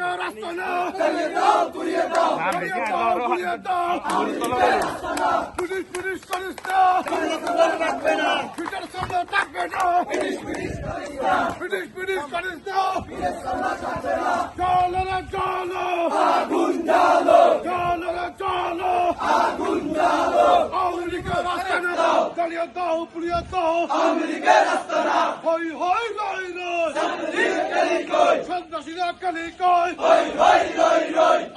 লীগের আস্তানা পুড়িয়ে দাও পুড়িয়ে দাও পুলিশ না ফিটার সামনে থাকবে না পুলিশ পুলিশ করিস না চলো রে চলো আগুন জ্বালো চলো রে চলো আগুন জ্বালো আওয়ামী লীগের আস্তানা জ্বালিয়ে দাও পুড়িয়ে দাও আওয়ামী লীগের আস্তানা হই হই লই লই সন্ত্রাসীরা কালি কয়?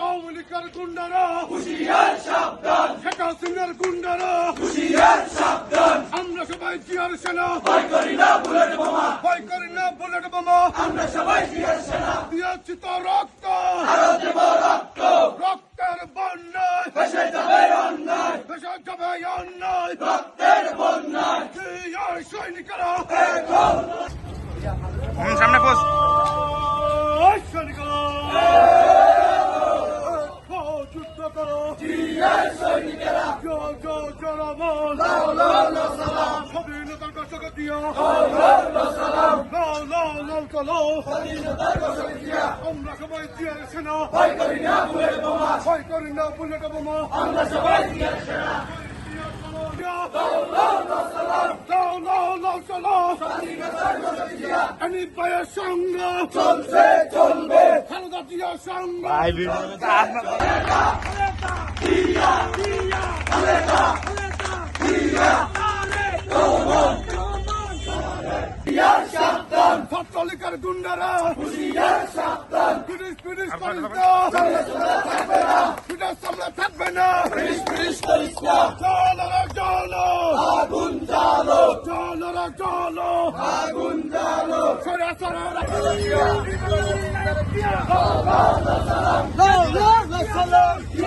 আওয়ামী লীগের গুন্ডারা। শেখ হাসিনার গুন্ডারা। আমরা সবাই জিয়ার সেনা। ভয় করি না বুলেট বোমা। ভয় করি না বুলেট বোমা। আমরা সবাই জিয়ার সেনা। দিয়েছি তো রক্ত। আরও দেব রক্ত। রক্তের বন্যায়। ভেসে যাবে অন্যায়। ভেসে যাবে অন্যায়। রক্তের বন্যায়। জিয়ার সৈনিকেরা। সামনে পোষ জয় জয় জনগণ স্বাধীনতার ঘোষক দিয়া লাল লাল লাল কালো আমরা সবাই জিয়ার সেনা ভয় করি না বুলেট বোমা ভয় করি না বুলেট বোমা আমরা সবাই জিয়ার সেনা পায়ের সঙ্গ চলছে চলবে খালেদা জিয়ার সঙ্গ ভাই বিভিন্ন ছাত্রলীগের গুন্ডারা। পুলিশ পুলিশ পুলিশ সামনে থাকবে না। চলো রে চলো। আগুন চালো চলো চলো। আগুন চালো সরে সরে। রে